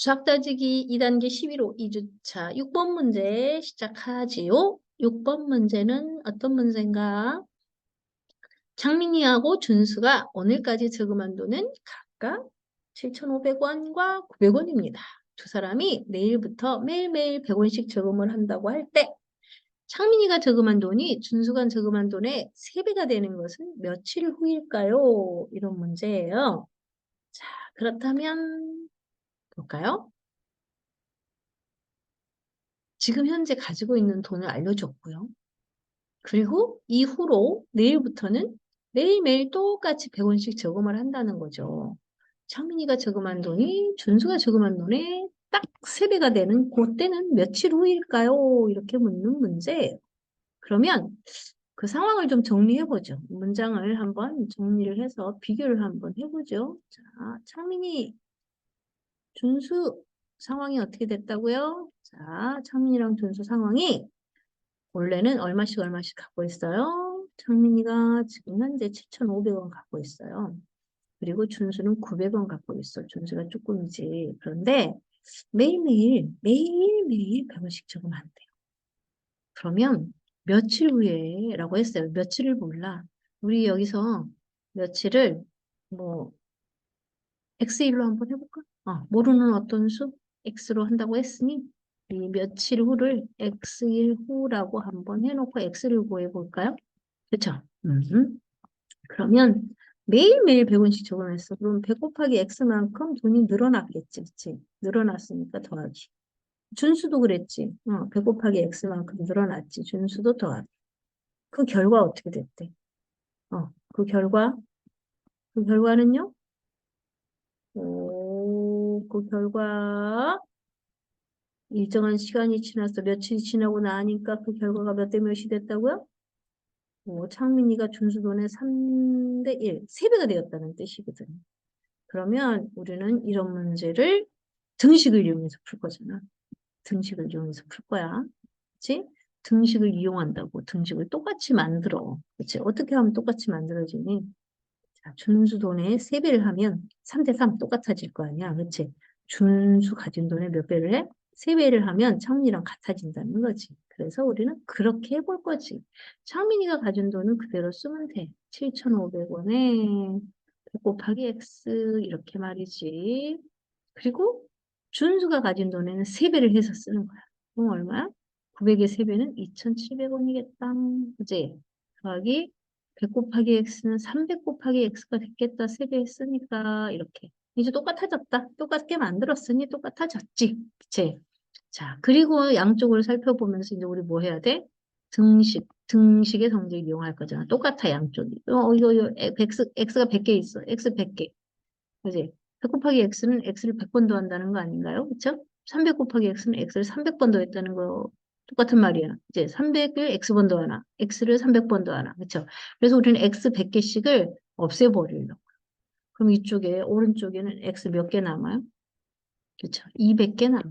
수학 따지기 2단계 11호 2주차 6번 문제 시작하지요. 6번 문제는 어떤 문제인가? 장민이하고 준수가 오늘까지 저금한 돈은 각각 7,500원과 900원입니다. 두 사람이 내일부터 매일매일 100원씩 저금을 한다고 할 때 창민이가 저금한 돈이 준수가 저금한 돈의 3배가 되는 것은 며칠 후일까요? 이런 문제예요. 자, 그렇다면 볼까요? 지금 현재 가지고 있는 돈을 알려줬고요. 그리고 이후로 내일부터는 매일매일 똑같이 100원씩 저금을 한다는 거죠. 창민이가 저금한 돈이 준수가 저금한 돈의 딱 3배가 되는 그때는 며칠 후일까요? 이렇게 묻는 문제예요. 그러면 그 상황을 좀 정리해보죠. 문장을 한번 정리를 해서 비교를 한번 해보죠. 자, 창민이, 준수 상황이 어떻게 됐다고요? 자, 창민이랑 준수 상황이 원래는 얼마씩 얼마씩 갖고 있어요? 창민이가 지금 현재 7,500원 갖고 있어요. 그리고 준수는 900원 갖고 있어. 준수가 조금이지. 그런데 매일매일 매일매일 100원씩 적으면 안 돼요. 그러면 며칠 후에 라고 했어요. 며칠을 몰라. 우리 여기서 며칠을 뭐 X1로 한번 해볼까? 어, 모르는 어떤 수 X로 한다고 했으니 이 며칠 후를 X일 후라고 한번 해놓고 X를 구해 볼까요? 그쵸? 음. 그러면 매일매일 100원씩 적어냈어. 그럼 100 곱하기 X만큼 돈이 늘어났겠지. 그치? 늘어났으니까 더하기. 준수도 그랬지. 어, 100 곱하기 X만큼 늘어났지. 준수도 더하기. 그 결과 어떻게 됐대? 어, 그 결과, 그 결과는요? 오, 그 결과, 일정한 시간이 지나서 며칠이 지나고 나니까 그 결과가 몇 대 몇이 됐다고요? 오, 창민이가 준수 돈의 3대 1, 3배가 되었다는 뜻이거든. 그러면 우리는 이런 문제를 등식을 이용해서 풀 거잖아. 등식을 이용해서 풀 거야. 그치? 등식을 이용한다고 등식을 똑같이 만들어. 그치? 어떻게 하면 똑같이 만들어지니? 자, 준수 돈의 3배를 하면 3대 3 똑같아질 거 아니야. 그치? 준수 가진 돈의 몇 배를 해? 3배를 하면 창민이랑 같아진다는 거지. 그래서 우리는 그렇게 해볼 거지. 창민이가 가진 돈은 그대로 쓰면 돼. 7,500원에 100 곱하기 x 이렇게 말이지. 그리고 준수가 가진 돈에는 3배를 해서 쓰는 거야. 그럼 얼마야? 900의 3배는 2,700원이겠다. 그지? 더하기 100 곱하기 x는 300 곱하기 x가 됐겠다. 3배 했으니까 이렇게. 이제 똑같아졌다. 똑같게 만들었으니 똑같아졌지. 그치? 자, 그리고 양쪽을 살펴보면서 이제 우리 뭐 해야 돼? 등식, 등식의 성질 이용할 거잖아. 똑같아, 양쪽이. 어, 이거, 이거, x, x가 100개 있어. x 100개. 그지? 100 곱하기 x는 x를 100번 더한다는 거 아닌가요? 그쵸? 300 곱하기 x는 x를 300번 더했다는 거 똑같은 말이야. 이제 300을 x번 더하나, x를 300번 더하나. 그쵸? 그래서 우리는 x 100개씩을 없애버리려고. 그럼 이쪽에, 오른쪽에는 x 몇 개 남아요? 그쵸? 200개 남아.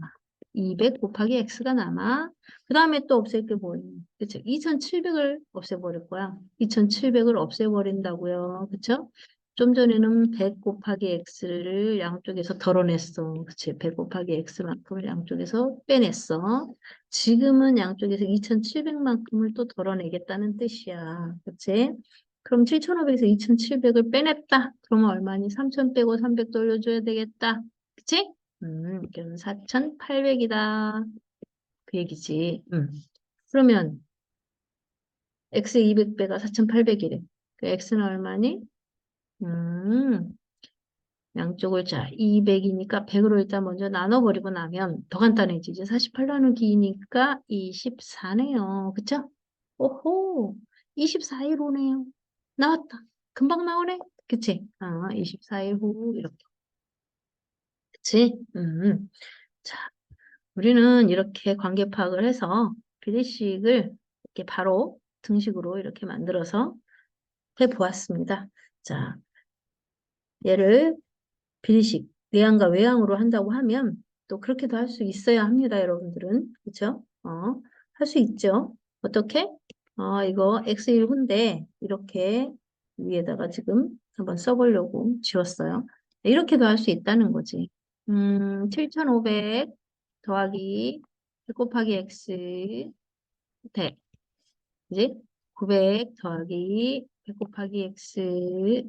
200 곱하기 x가 남아. 그 다음에 또 없앨 게 뭐니? 그쵸? 2700을 없애버릴 거야. 2700을 없애버린다고요. 그쵸? 좀 전에는 100 곱하기 x를 양쪽에서 덜어냈어. 그치? 100 곱하기 x만큼을 양쪽에서 빼냈어. 지금은 양쪽에서 2700만큼을 또 덜어내겠다는 뜻이야. 그치? 그럼 7500에서 2700을 빼냈다. 그러면 얼마니? 3000 빼고 300 돌려줘야 되겠다. 그치? 음, 그럼 4,800이다. 그 얘기지. 음. 그러면 x의 200배가 4,800이래. 그 x는 얼마니? 음, 양쪽을 자 200이니까 100으로 일단 먼저 나눠버리고 나면 더 간단해지죠. 48 나누기니까 24네요. 그쵸? 오호, 24일 오네요. 나왔다. 금방 나오네. 그치? 아, 24일 후 이렇게. 그치? 음. 자, 우리는 이렇게 관계 파악을 해서 비례식을 이렇게 바로 등식으로 이렇게 만들어서 해보았습니다. 자, 얘를 비례식, 내항과 외항으로 한다고 하면 또 그렇게도 할 수 있어야 합니다, 여러분들은. 그쵸? 어, 할 수 있죠. 어떻게? 어, 이거 x1 후인데 이렇게 위에다가 지금 한번 써보려고 지웠어요. 이렇게도 할 수 있다는 거지. 음, 7,500 더하기 100 곱하기 x 대 이제 900 더하기 100 곱하기 x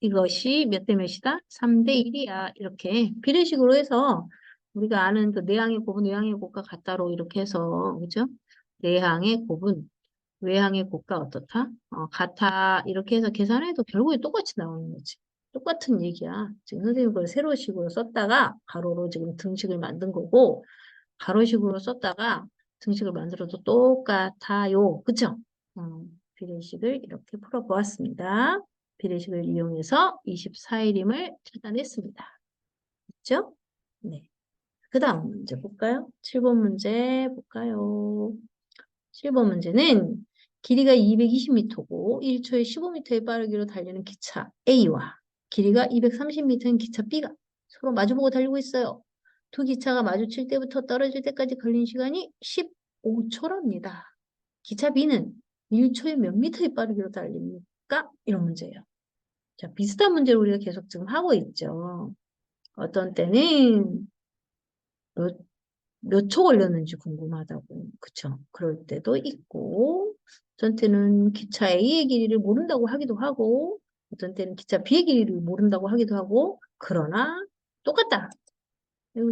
이것이 몇 대 몇이다? 3대 1이야. 이렇게 비례식으로 해서 우리가 아는 그 내항의 곱은 외항의 곱과 같다로 이렇게 해서 그죠? 내항의 곱은 외항의 곱과 어떻다? 어, 같아. 이렇게 해서 계산해도 결국에 똑같이 나오는 거지. 똑같은 얘기야. 지금 선생님 그걸 세로식으로 썼다가 가로로 지금 등식을 만든 거고 가로식으로 썼다가 등식을 만들어도 똑같아요. 그쵸? 어, 비례식을 이렇게 풀어보았습니다. 비례식을 이용해서 24일임을 찾아냈습니다. 그죠? 네. 그 다음 문제 볼까요? 7번 문제 볼까요? 7번 문제는 길이가 220m고 1초에 15m의 빠르기로 달리는 기차 A와 길이가 230m인 기차 B가 서로 마주보고 달리고 있어요. 두 기차가 마주칠 때부터 떨어질 때까지 걸린 시간이 15초랍니다. 기차 B는 1초에 몇 미터의 빠르기로 달립니까? 이런 문제예요. 자, 비슷한 문제를 우리가 계속 지금 하고 있죠. 어떤 때는 몇초 걸렸는지 궁금하다고. 그쵸? 그럴 때도 있고, 어떤 때는 기차 A의 길이를 모른다고 하기도 하고, 어떤 때는 기차 B의 길이를 모른다고 하기도 하고, 그러나 똑같다.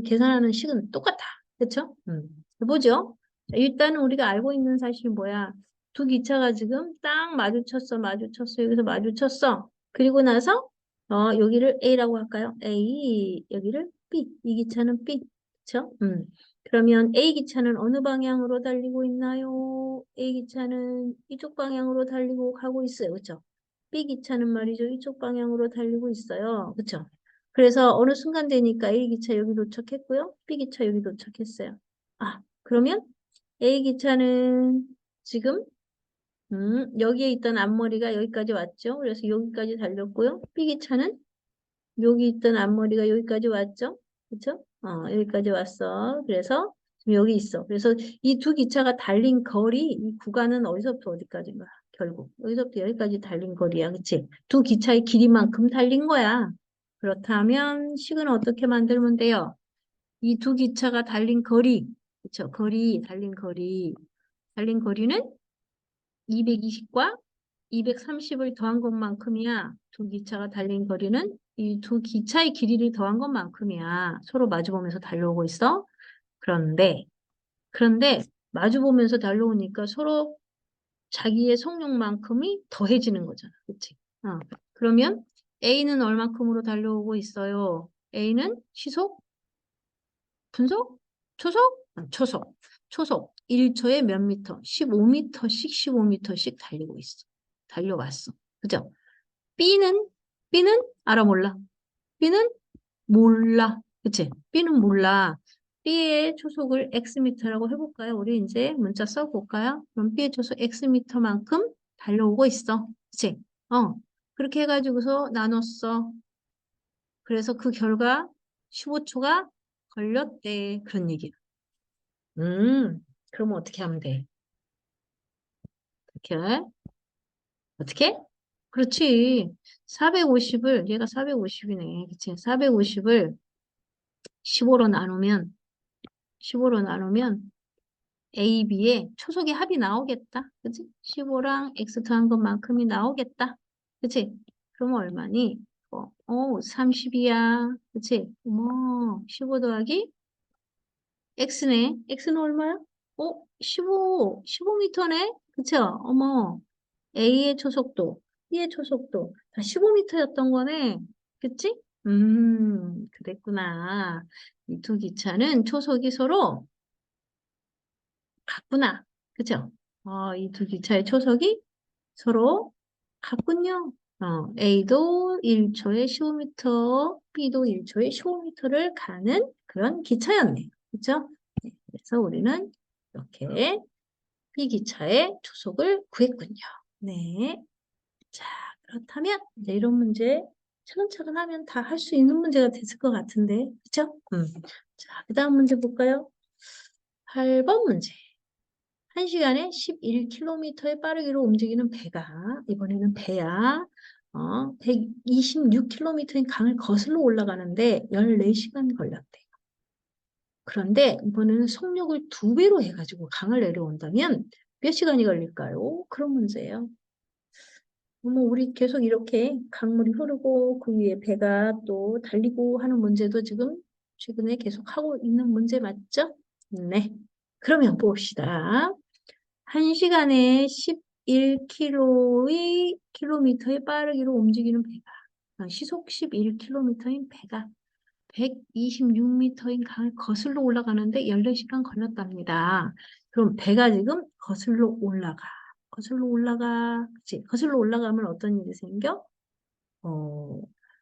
계산하는 식은 똑같아. 그쵸? 음. 해보죠. 자, 일단은 우리가 알고 있는 사실이 뭐야? 두 기차가 지금 딱 마주쳤어, 마주쳤어, 여기서 마주쳤어. 그리고 나서, 어, 여기를 A라고 할까요? A, 여기를 B. 이 기차는 B. 그쵸? 음. 그러면 A 기차는 어느 방향으로 달리고 있나요? A 기차는 이쪽 방향으로 달리고 가고 있어요. 그쵸? B 기차는 말이죠. 이쪽 방향으로 달리고 있어요. 그쵸? 그래서 어느 순간 되니까 A 기차 여기 도착했고요. B 기차 여기 도착했어요. 아, 그러면 A 기차는 지금 음, 여기에 있던 앞머리가 여기까지 왔죠. 그래서 여기까지 달렸고요. B 기차는 여기 있던 앞머리가 여기까지 왔죠. 그쵸? 어, 여기까지 왔어. 그래서 지금 여기 있어. 그래서 이 두 기차가 달린 거리, 이 구간은 어디서부터 어디까지인가? 결국 여기서부터 여기까지 달린 거리야. 그치? 두 기차의 길이만큼 달린 거야. 그렇다면 식은 어떻게 만들면 돼요? 이 두 기차가 달린 거리, 그쵸? 거리, 달린 거리. 달린 거리는 220과 230을 더한 것만큼이야. 두 기차가 달린 거리는 이 두 기차의 길이를 더한 것만큼이야. 서로 마주보면서 달려오고 있어. 그런데, 그런데 마주보면서 달려오니까 서로 자기의 속력만큼이 더해지는 거잖아. 그치? 어. 그러면 A는 얼마큼으로 달려오고 있어요? A는 시속? 분속? 초속? 아, 초속. 초속. 1초에 몇 미터? 15미터씩 15미터씩 달리고 있어. 달려왔어. 그죠? B는 B는 알아 몰라. B는 몰라. 그치? B는 몰라. B의 초속을 X미터라고 해볼까요? 우리 이제 문자 써볼까요? 그럼 B의 초속 X미터만큼 달려오고 있어. 그치? 어. 그렇게 해가지고서 나눴어. 그래서 그 결과 15초가 걸렸대. 그런 얘기야. 음, 그러면 어떻게 하면 돼? 어떻게? 어떻게? 그렇지. 450을, 얘가 450이네. 그치? 450을 15로 나누면, 15로 나누면 A, B의 초속의 합이 나오겠다. 그치? 15랑 X 더한 것만큼이 나오겠다. 그치? 그러면 얼마니? 어, 어 30이야. 그치? 어머, 15 더하기 X네. X는 얼마야? 어, 15, 15m네? 그쵸? 어머, A의 초속도, B의 초속도 다 15m였던 거네. 그치? 음, 그랬구나. 이 두 기차는 초속이 서로 같구나. 그죠? 어, 이 두 기차의 초속이 서로 같군요. 어, A도 1초에 15m, B도 1초에 15m를 가는 그런 기차였네요. 그죠? 네, 그래서 우리는 이렇게 B 기차의 초속을 구했군요. 네. 자, 그렇다면 이제 이런 문제 차근차근 하면 다 할 수 있는 문제가 됐을 것 같은데, 그쵸? 음. 자, 그 다음 문제 볼까요? 8번 문제. 1시간에 11km의 빠르기로 움직이는 배가, 이번에는 배야. 어, 126km인 강을 거슬러 올라가는데 14시간 걸렸대요. 그런데 이번에는 속력을 두 배로 해가지고 강을 내려온다면 몇 시간이 걸릴까요? 그런 문제예요. 뭐 우리 계속 이렇게 강물이 흐르고 그 위에 배가 또 달리고 하는 문제도 지금 최근에 계속 하고 있는 문제 맞죠? 네. 그러면 봅시다. 1시간에 11km의 킬로미터의 빠르기로 움직이는 배가 아, 시속 11km인 배가 126m인 강을 거슬러 올라가는데 14시간 걸렸답니다. 그럼 배가 지금 거슬러 올라가. 거슬러 올라가. 그치? 거슬러 올라가면 어떤 일이 생겨? 어,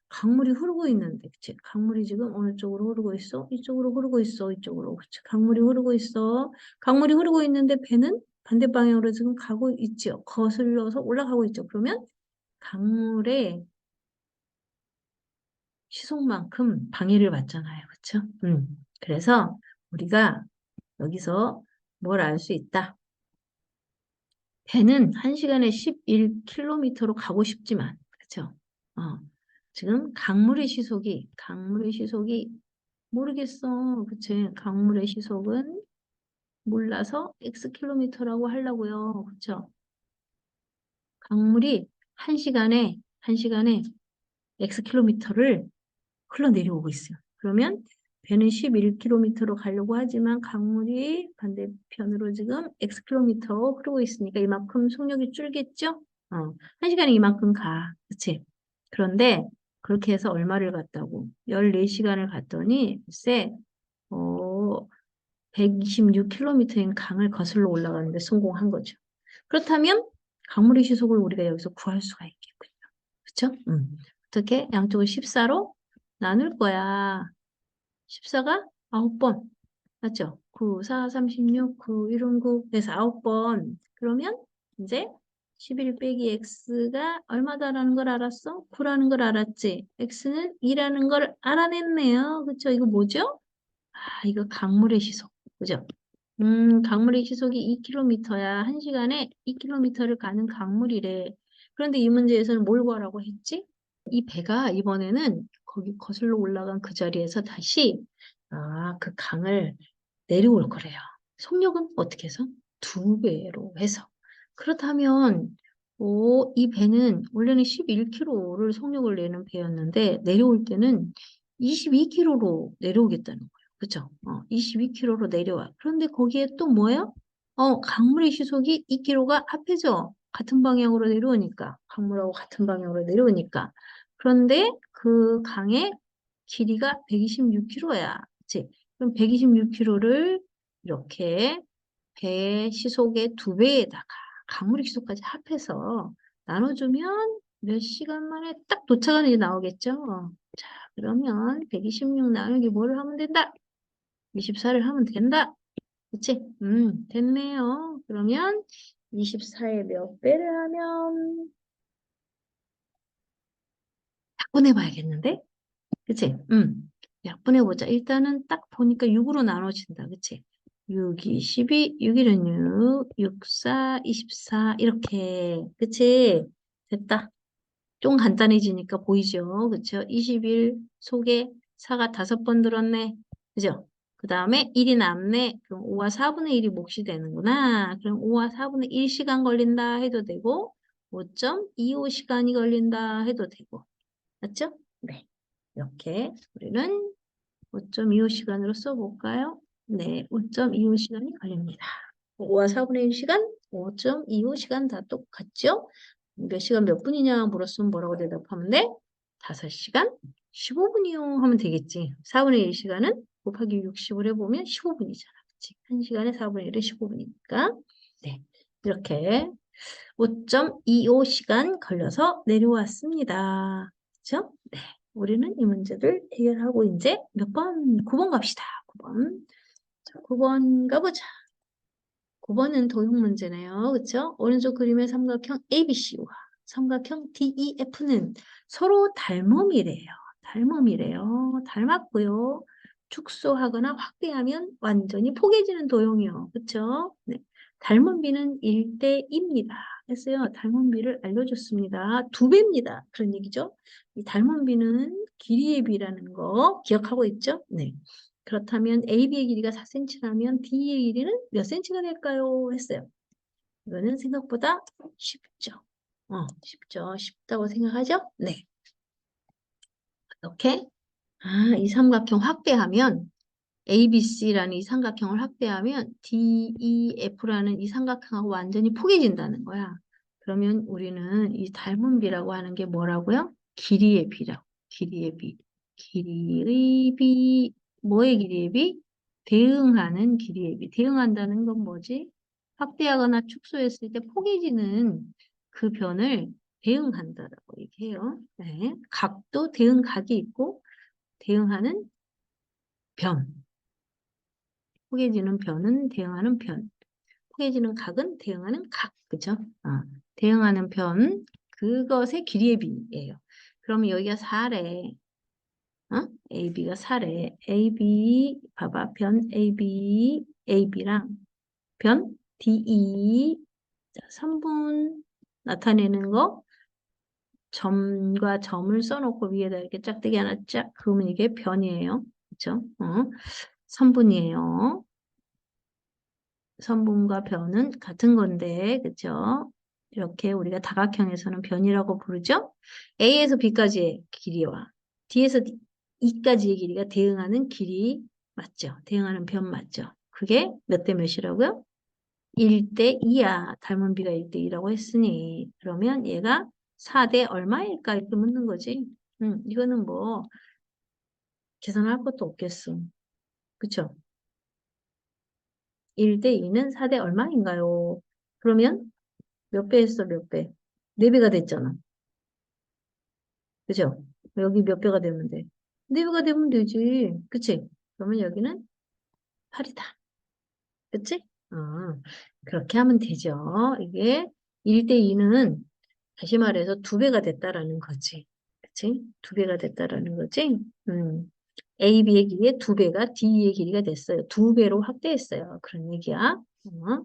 강물이 흐르고 있는데, 그치? 강물이 지금 어느 쪽으로 흐르고 있어? 이쪽으로 흐르고 있어. 이쪽으로. 그치? 강물이 흐르고 있어. 강물이 흐르고 있는데 배는 반대 방향으로 지금 가고 있죠. 거슬러서 올라가고 있죠. 그러면 강물의 시속만큼 방해를 받잖아요. 그렇죠? 음. 그래서 우리가 여기서 뭘 알 수 있다. 배는 1시간에 11km로 가고 싶지만 그렇죠? 어. 지금 강물의 시속이 강물의 시속이 모르겠어. 그치? 강물의 시속은 몰라서 xkm라고 하려고요. 그렇죠? 강물이 1시간에 1시간에 xkm를 흘러내려오고 있어요. 그러면 배는 11km로 가려고 하지만 강물이 반대편으로 지금 xkm 흐르고 있으니까 이만큼 속력이 줄겠죠? 어, 한 시간에 이만큼 가. 그치? 그런데 그렇게 해서 얼마를 갔다고? 14시간을 갔더니 글쎄 어, 126km인 강을 거슬러 올라가는데 성공한 거죠. 그렇다면 강물의 시속을 우리가 여기서 구할 수가 있겠군요. 그렇죠? 음. 어떻게? 양쪽을 14로 나눌 거야. 14가 9번. 맞죠? 9, 4, 36, 9, 1은 9. 그래서 9번. 그러면 이제 11 빼기 x가 얼마다라는 걸 알았어? 9라는 걸 알았지? x는 2라는 걸 알아냈네요. 그쵸? 이거 뭐죠? 아, 이거 강물의 시속. 그죠? 음, 강물의 시속이 2km야. 1시간에 2km를 가는 강물이래. 그런데 이 문제에서는 뭘 구하라고 했지? 이 배가 이번에는 거기 거슬러 올라간 그 자리에서 다시 아, 그 강을 내려올 거래요. 속력은 어떻게 해서? 두 배로 해서. 그렇다면 오, 이 배는 원래는 11km를 속력을 내는 배였는데 내려올 때는 22km로 내려오겠다는 거예요. 그죠? 어, 22km로 내려와. 그런데 거기에 또 뭐예요? 어, 강물의 시속이 2km가 앞에죠. 같은 방향으로 내려오니까. 강물하고 같은 방향으로 내려오니까. 그런데 그 강의 길이가 126km야. 그치? 그럼 126km를 이렇게 배 시속의 두 배에다가 강물의 시속까지 합해서 나눠주면 몇 시간 만에 딱 도착하는 게 나오겠죠? 자, 그러면 126 나누기 뭐를 하면 된다? 24를 하면 된다. 그치? 음, 됐네요. 그러면 24의 몇 배를 하면 약분해봐야겠는데? 그치? 음, 약분해보자. 일단은 딱 보니까 6으로 나눠진다. 그치? 6, 2, 12, 6, 1은 6, 6, 4, 24 이렇게 그치? 됐다. 좀 간단해지니까 보이죠? 그쵸? 21 속에 4가 다섯 번 들었네. 그죠? 그 다음에 1이 남네. 그럼 5와 4분의 1이 몫이 되는구나. 그럼 5와 4분의 1시간 걸린다 해도 되고 5.25시간이 걸린다 해도 되고 맞죠? 네. 이렇게 우리는 5.25시간으로 써볼까요? 네, 5.25시간이 걸립니다. 5와 4분의 1시간, 5.25시간 다 똑같죠? 몇 시간 몇 분이냐 물었으면 뭐라고 대답하면 돼? 5시간 15분이요 하면 되겠지. 4분의 1시간은 곱하기 60을 해보면 15분이잖아. 그치? 1시간에 4분의 1은 15분이니까. 네. 이렇게 5.25시간 걸려서 내려왔습니다. 그죠? 네. 우리는 이 문제를 해결하고 이제 몇 번? 9번 갑시다. 9번. 자, 9번 가보자. 9번은 도형 문제네요. 그쵸? 오른쪽 그림의 삼각형 ABC와 삼각형 DEF는 서로 닮음이래요. 닮음이래요. 닮았고요. 축소하거나 확대하면 완전히 포개지는 도형이요. 그쵸? 네. 닮은 비는 1대2입니다. 했어요. 닮은 비를 알려줬습니다. 두 배입니다. 그런 얘기죠. 이 닮은 비는 길이의 비라는 거 기억하고 있죠? 네. 그렇다면 AB의 길이가 4cm라면 DE의 길이는 몇 cm가 될까요? 했어요. 이거는 생각보다 쉽죠. 어, 쉽죠. 쉽다고 생각하죠? 네. 이렇게 아, 이 삼각형 확대하면 ABC라는 이 삼각형을 확대하면 DEF라는 이 삼각형하고 완전히 포개진다는 거야. 그러면 우리는 이 닮은 비라고 하는 게 뭐라고요? 길이의 비라고. 길이의 비. 길이의 비. 뭐의 길이의 비? 대응하는 길이의 비. 대응한다는 건 뭐지? 확대하거나 축소했을 때 포개지는 그 변을 대응한다라고 얘기해요. 네. 각도 대응각이 있고 대응하는 변. 포개지는 변은 대응하는 변. 포개지는 각은 대응하는 각. 그죠? 어. 대응하는 변. 그것의 길이의 비예요. 그러면 여기가 4래. 어? AB가 4래. AB, 봐봐. 변 AB, AB랑 변 DE. 자, 3분 나타내는 거. 점과 점을 써놓고 위에다 이렇게 짝대기 하나 쫙 그으면 이게 변이에요. 그쵸? 어. 선분이에요. 선분과 변은 같은 건데, 그쵸? 이렇게 우리가 다각형에서는 변이라고 부르죠? A에서 B까지의 길이와 D에서 E까지의 길이가 대응하는 길이 맞죠? 대응하는 변 맞죠? 그게 몇 대 몇이라고요? 1대 2야. 닮은 비가 1대 2라고 했으니 그러면 얘가 4대 얼마일까? 이렇게 묻는 거지. 음, 이거는 뭐 계산할 것도 없겠어. 그쵸? 1대 2는 4대 얼마인가요? 그러면 몇배 했어, 몇 배? 4배가 됐잖아. 그죠? 여기 몇 배가 되면 돼? 4배가 되면 되지. 그치? 그러면 여기는 8이다. 그치? 어, 그렇게 하면 되죠. 이게 1대 2는 다시 말해서 2배가 됐다라는 거지. 그치? 2배가 됐다라는 거지. 음. AB의 길이의 2배가 DE의 길이가 됐어요. 2배로 확대했어요. 그런 얘기야. 어.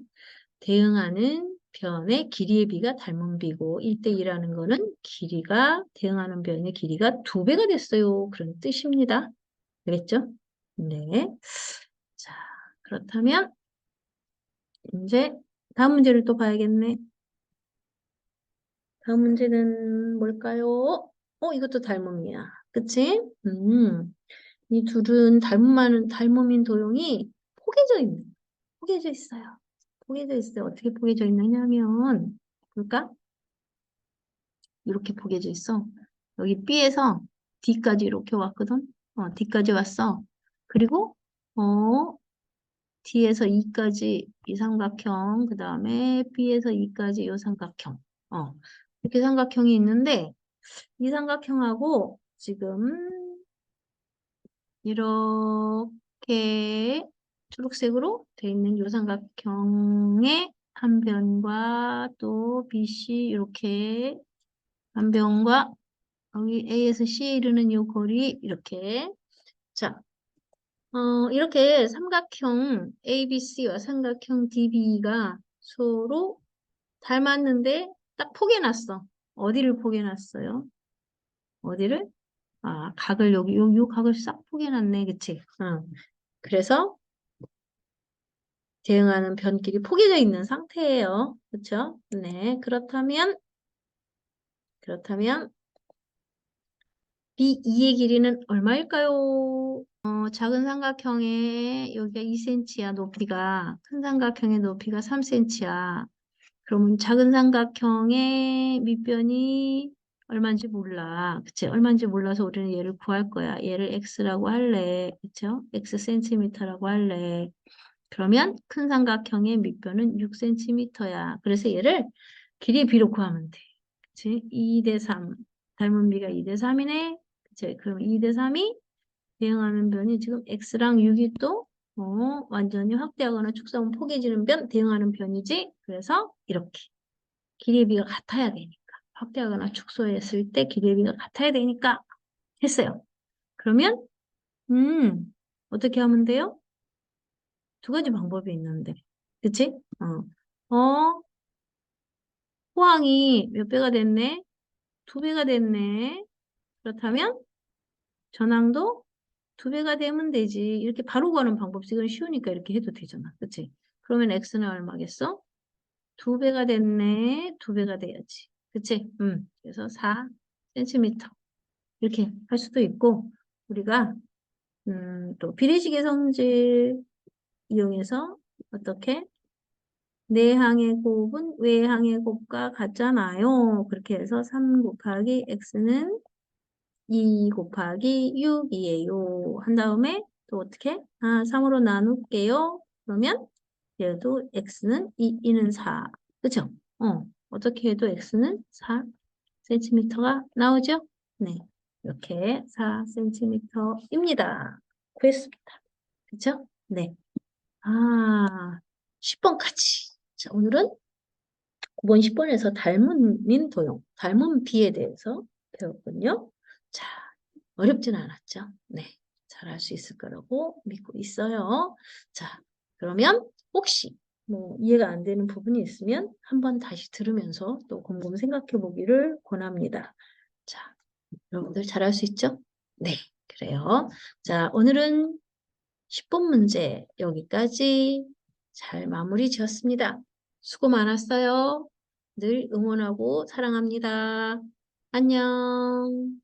대응하는 변의 길이의 비가 닮은 비고 1대2라는 거는 길이가 대응하는 변의 길이가 2배가 됐어요. 그런 뜻입니다. 되겠죠? 네. 자, 그렇다면 이제 다음 문제를 또 봐야겠네. 다음 문제는 뭘까요? 어, 이것도 닮음이야. 그치? 음. 이 둘은 닮음하는, 닮음인 도형이 포개져 있는, 포개져 있어요. 포개져 있어요. 어떻게 포개져 있느냐 하면, 볼까? 이렇게 포개져 있어. 여기 B에서 D까지 이렇게 왔거든? 어, D까지 왔어. 그리고, 어, D에서 E까지 이 삼각형, 그 다음에 B에서 E까지 이 삼각형. 어, 이렇게 삼각형이 있는데, 이 삼각형하고 지금 이렇게 초록색으로 되어 있는 요 삼각형의 한 변과 또 BC 이렇게 한 변과 여기 A에서 C에 이르는 요 거리 이렇게. 자 어, 이렇게 삼각형 ABC와 삼각형 DB가 서로 닮았는데 딱 포개놨어. 어디를 포개놨어요? 어디를? 아, 각을 여기, 요, 요 각을 싹 포개놨네. 그치? 응. 그래서 대응하는 변길이 포개져 있는 상태예요. 그쵸? 네. 그렇다면, 그렇다면, B2의 길이는 얼마일까요? 어, 작은 삼각형의 여기가 2cm야, 높이가. 큰 삼각형의 높이가 3cm야. 그러면 작은 삼각형의 밑변이 얼마인지 몰라. 그치? 얼마인지 몰라서 우리는 얘를 구할 거야. 얘를 x라고 할래. 그쵸? x 센티미터라고 할래. 그러면 큰 삼각형의 밑변은 6cm야. 그래서 얘를 길이 비로 구하면 돼. 그치? 2 대 3. 닮은 비가 2 대 3이네. 그치? 그럼 2 대 3이 대응하는 변이 지금 x랑 6이 또 어, 완전히 확대하거나 축소하면 포개지는 변, 대응하는 변이지. 그래서 이렇게 길이의 비가 같아야 되니까. 확대하거나 축소했을 때 기대비가 같아야 되니까 했어요. 그러면 음 어떻게 하면 돼요? 두 가지 방법이 있는데 그치? 어, 어 호황이 몇 배가 됐네? 두 배가 됐네. 그렇다면 전항도 두 배가 되면 되지. 이렇게 바로 구하는 방법이 이건 쉬우니까 이렇게 해도 되잖아. 그치? 그러면 x는 얼마겠어? 두 배가 됐네. 두 배가 돼야지. 그치? 음. 그래서 4cm. 이렇게 할 수도 있고, 우리가, 음, 또 비례식의 성질 이용해서 어떻게? 내항의 곱은 외항의 곱과 같잖아요. 그렇게 해서 3 곱하기 x는 2 곱하기 6이에요. 한 다음에 또 어떻게? 아, 3으로 나눌게요. 그러면 얘도 x는 2, 2는 4. 그쵸? 어, 어떻게 해도 x는 4cm가 나오죠? 네. 이렇게 4cm입니다. 구했습니다. 그쵸? 네. 아, 10번까지. 자, 오늘은 9번, 10번에서 닮은 도용, 닮은 비에 대해서 배웠군요. 자, 어렵진 않았죠? 네. 잘할 수 있을 거라고 믿고 있어요. 자, 그러면 혹시 뭐 이해가 안 되는 부분이 있으면 한번 다시 들으면서 또 곰곰 생각해 보기를 권합니다. 자, 여러분들 잘할 수 있죠? 네, 그래요. 자, 오늘은 10번 문제 여기까지 잘 마무리 지었습니다. 수고 많았어요. 늘 응원하고 사랑합니다. 안녕.